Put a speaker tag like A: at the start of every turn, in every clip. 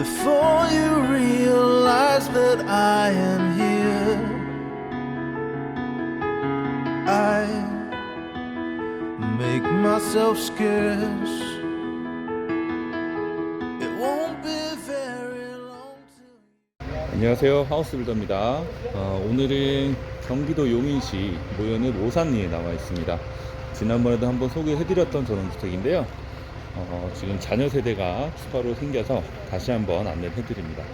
A: before you realize that I am here. I make myself scarce. It won't be very long till.
B: 안녕하세요 하우스빌더입니다 어, 오늘은 경기도 용인시 모연읍 오산리에 나와 있습니다 지난번에도 한번 소개해드렸던 전원주택인데요 어, 지금 자녀 세대가 추가로 생겨서 다시 한번 안내를 해드립니다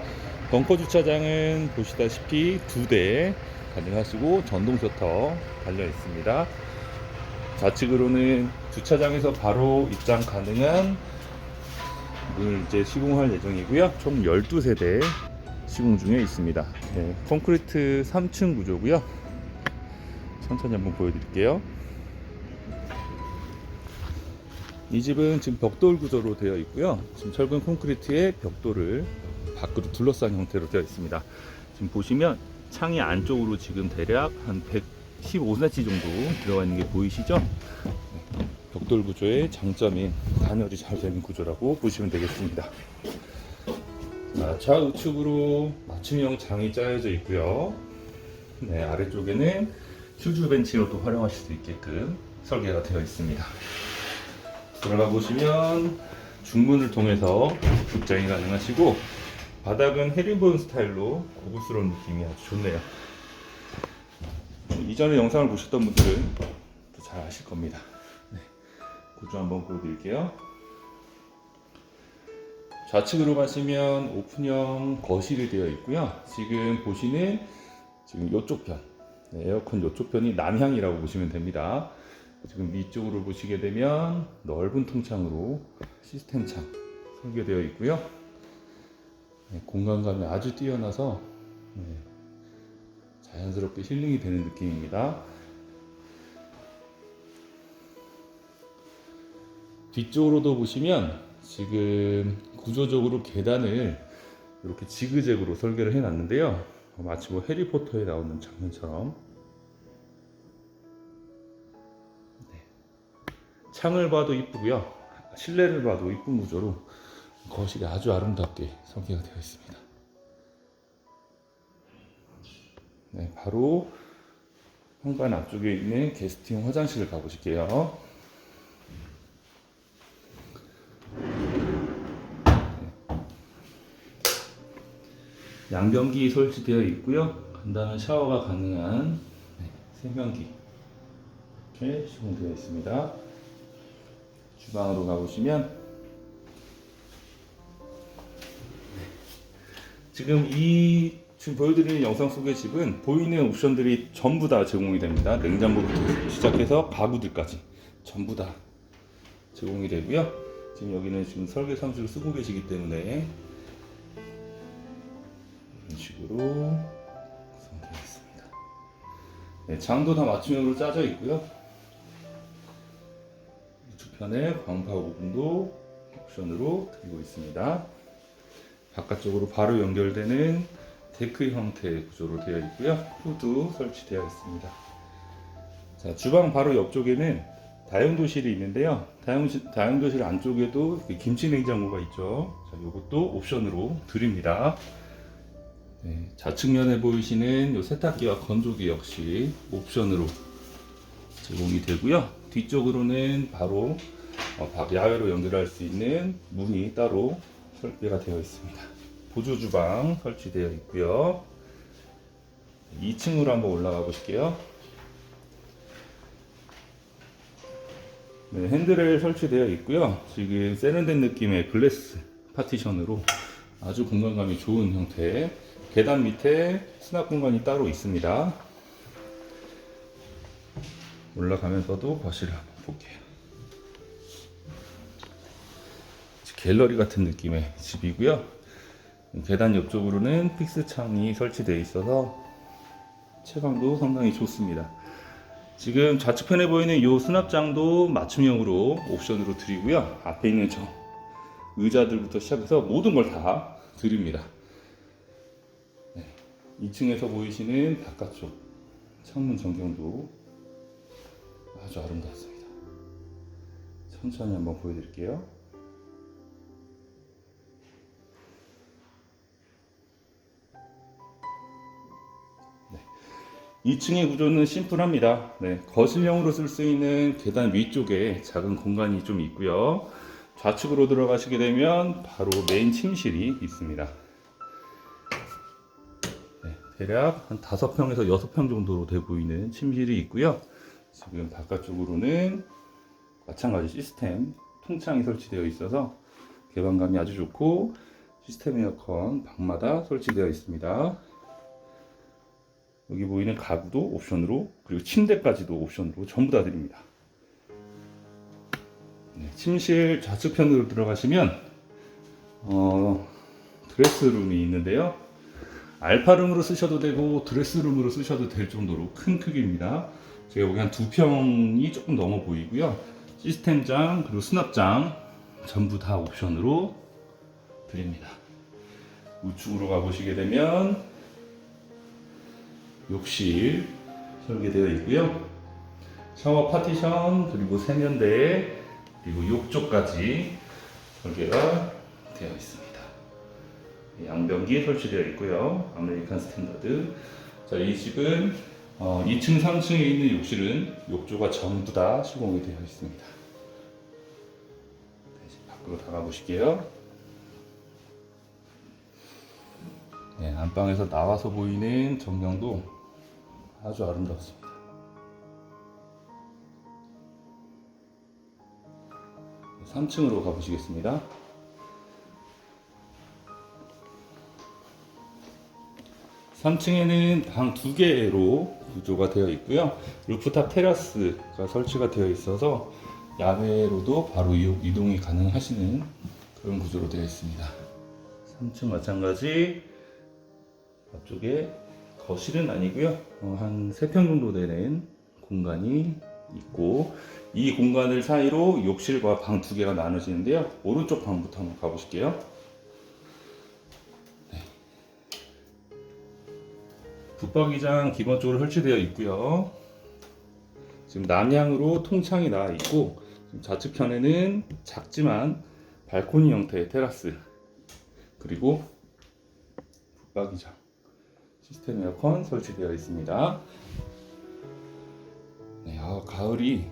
B: 벙커 주차장은 보시다시피 두 대 가능하시고 전동 셔터 달려 있습니다 좌측으로는 주차장에서 바로 입장 가능한 문을 이제 시공할 예정이고요 총 12세대 시공 중에 있습니다. 네, 콘크리트 3층 구조고요. 천천히 한번 보여드릴게요. 이 집은 지금 벽돌 구조로 되어 있고요. 지금 철근 콘크리트에 벽돌을 밖으로 둘러싼 형태로 되어 있습니다. 지금 보시면 창이 안쪽으로 지금 대략 한 115cm 정도 들어가 있는 게 보이시죠? 네, 벽돌 구조의 장점인 단열이 잘 되는 구조라고 보시면 되겠습니다. 자, 좌우측으로 맞춤형 장이 짜여져 있고요. 네, 아래쪽에는 휴즈 벤치로도 활용하실 수 있게끔 설계가 되어 있습니다. 들어가 보시면 중문을 통해서 입장이 가능하시고 바닥은 헤리본 스타일로 고급스러운 느낌이 아주 좋네요. 이전에 영상을 보셨던 분들은 더잘 아실 겁니다. 네, 구조 한번 보여드릴게요. 좌측으로 가시면 오픈형 거실이 되어 있고요. 지금 보시는 지금 이쪽 편, 네, 에어컨 이쪽 편이 남향이라고 보시면 됩니다. 지금 위쪽으로 보시게 되면 넓은 통창으로 시스템 창 설계되어 있고요. 네, 공간감이 아주 뛰어나서 네, 자연스럽게 힐링이 되는 느낌입니다. 뒤쪽으로도 보시면 지금 구조적으로 계단을 이렇게 지그재그로 설계를 해놨는데요. 어, 마치 뭐 해리포터에 나오는 장면처럼 창을 봐도 이쁘고요. 실내를 봐도 이쁜 구조로 거실이 아주 아름답게 설계가 되어 있습니다. 네, 바로 현관 앞쪽에 있는 게스트용 화장실을 가보실게요. 양변기 설치되어 있고요. 간단한 샤워가 가능한 네, 세면기 이렇게 시공되어 있습니다. 주방으로 가보시면 네. 지금 이 지금 보여드리는 영상 속의 집은 보이는 옵션들이 전부 다 제공이 됩니다. 냉장고부터 시작해서 가구들까지 전부 다 제공이 되고요. 지금 여기는 지금 설계 상식을 쓰고 계시기 때문에 이런 식으로 구성되어 있습니다. 네, 장도 다 맞춤형으로 짜져 있고요. 우측편에 광파 오븐도 옵션으로 드리고 있습니다. 바깥쪽으로 바로 연결되는 데크 형태의 구조로 되어 있고요. 후드 설치되어 있습니다. 자, 주방 바로 옆쪽에는 다용도실이 있는데요. 다용실, 다용도실 안쪽에도 김치 냉장고가 있죠. 자, 이것도 옵션으로 드립니다. 네, 좌측면에 보이시는 이 세탁기와 건조기 역시 옵션으로 제공이 되고요. 뒤쪽으로는 바로 어, 밖 야외로 연결할 수 있는 문이 따로 설계가 되어 있습니다. 보조 주방 설치되어 있고요. 2층으로 한번 올라가 보실게요. 네, 핸드레일 설치되어 있고요. 지금 세련된 느낌의 글래스 파티션으로 아주 공간감이 좋은 형태. 계단 밑에 수납 공간이 따로 있습니다. 올라가면서도 거실을 한번 볼게요. 갤러리 같은 느낌의 집이고요. 계단 옆쪽으로는 픽스 창이 설치되어 있어서 체감도 상당히 좋습니다. 지금 좌측편에 보이는 이 수납장도 맞춤형으로 옵션으로 드리고요. 앞에 있는 저 의자들부터 시작해서 모든 걸 다 드립니다. 2층에서 보이시는 바깥쪽 창문 전경도 아주 아름답습니다. 천천히 한번 보여드릴게요. 네. 2층의 구조는 심플합니다. 네, 거실형으로 쓸 수 있는 계단 위쪽에 작은 공간이 좀 있고요. 좌측으로 들어가시게 되면 바로 메인 침실이 있습니다. 네, 대략 한 5평에서 6평 정도로 돼 보이는 침실이 있고요. 지금 바깥쪽으로는 마찬가지 시스템 통창이 설치되어 있어서 개방감이 아주 좋고 시스템 에어컨 방마다 설치되어 있습니다. 여기 보이는 가구도 옵션으로 그리고 침대까지도 옵션으로 전부 다 드립니다. 네, 침실 좌측편으로 들어가시면 어, 드레스룸이 있는데요. 알파룸으로 쓰셔도 되고 드레스룸으로 쓰셔도 될 정도로 큰 크기입니다. 제가 보기엔 두 평이 조금 넘어 보이고요. 시스템장 그리고 수납장 전부 다 옵션으로 드립니다. 우측으로 가보시게 되면 욕실 설계되어 있고요. 샤워 파티션 그리고 세면대 그리고 욕조까지 설계가 되어 있습니다. 양변기 설치되어 있고요. 아메리칸 스탠다드. 자, 이 집은 어, 2층, 3층에 있는 욕실은 욕조가 전부 다 시공이 되어 있습니다. 네, 이제 밖으로 나가 보실게요. 네, 안방에서 나와서 보이는 전경도 아주 아름답습니다. 네, 3층으로 가보시겠습니다. 3층에는 방 두 개로 구조가 되어 있고요. 루프탑 테라스가 설치가 되어 있어서 야외로도 바로 이- 이동이 가능하시는 그런 구조로 되어 있습니다. 3층 마찬가지 앞쪽에 거실은 아니고요. 어, 한 3평 정도 되는 공간이 있고 이 공간을 사이로 욕실과 방 두 개가 나눠지는데요. 오른쪽 방부터 한번 가보실게요. 붙박이장 기본적으로 설치되어 있고요. 지금 남향으로 통창이 나와 있고 좌측편에는 작지만 발코니 형태의 테라스 그리고 붙박이장 시스템 에어컨 설치되어 있습니다. 네, 아, 가을이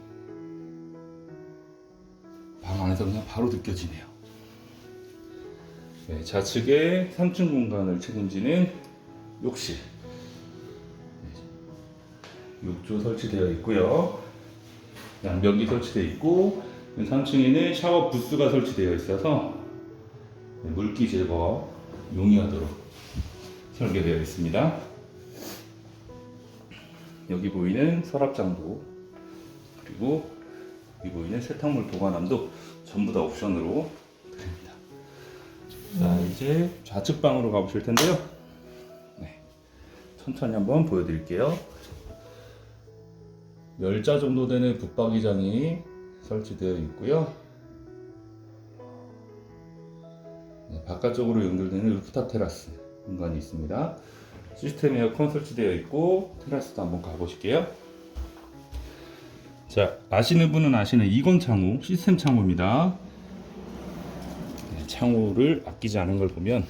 B: 방 안에서 그냥 바로 느껴지네요. 네, 좌측에 3층 공간을 책임지는 욕실 욕조 설치되어 있고요. 양변기 설치되어 있고 3층에는 샤워 부스가 설치되어 있어서 네, 물기 제거 용이하도록 설계되어 있습니다. 여기 보이는 서랍장도 그리고 여기 보이는 세탁물 보관함도 전부 다 옵션으로 드립니다. 자 이제 좌측 방으로 가보실 텐데요. 네, 천천히 한번 보여드릴게요. 10자 정도 되는 붙박이장이 설치되어 있고요. 네, 바깥쪽으로 연결되는 루프탑 테라스 공간이 있습니다. 시스템 에어컨 설치되어 있고 테라스도 한번 가보실게요. 자 아시는 분은 아시는 이건 창호 시스템 창호입니다. 네, 창호를 아끼지 않은 걸 보면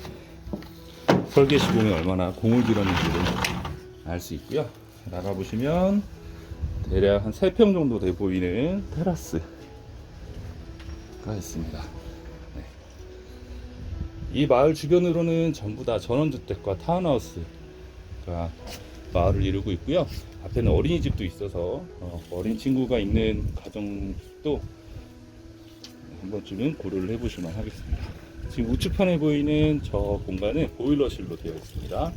B: 설계 시공에 얼마나 공을 들였는지를 알 수 있고요. 나가 보시면 대략 한 3평 정도 돼 보이는 테라스가 있습니다. 네. 이 마을 주변으로는 전부 다 전원주택과 타운하우스가 마을을 이루고 있고요. 앞에는 어린이집도 있어서 어, 어린 친구가 있는 가정도 한 번쯤은 고려를 해보실만 하겠습니다. 지금 우측편에 보이는 저 공간은 보일러실로 되어 있습니다.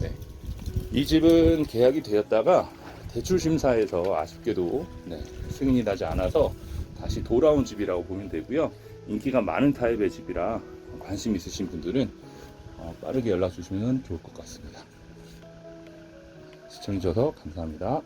B: 네. 이 집은 계약이 되었다가 대출 심사에서 아쉽게도 네, 승인이 나지 않아서 다시 돌아온 집이라고 보면 되고요. 인기가 많은 타입의 집이라 관심 있으신 분들은 어, 빠르게 연락 주시면 좋을 것 같습니다. 시청해주셔서 감사합니다.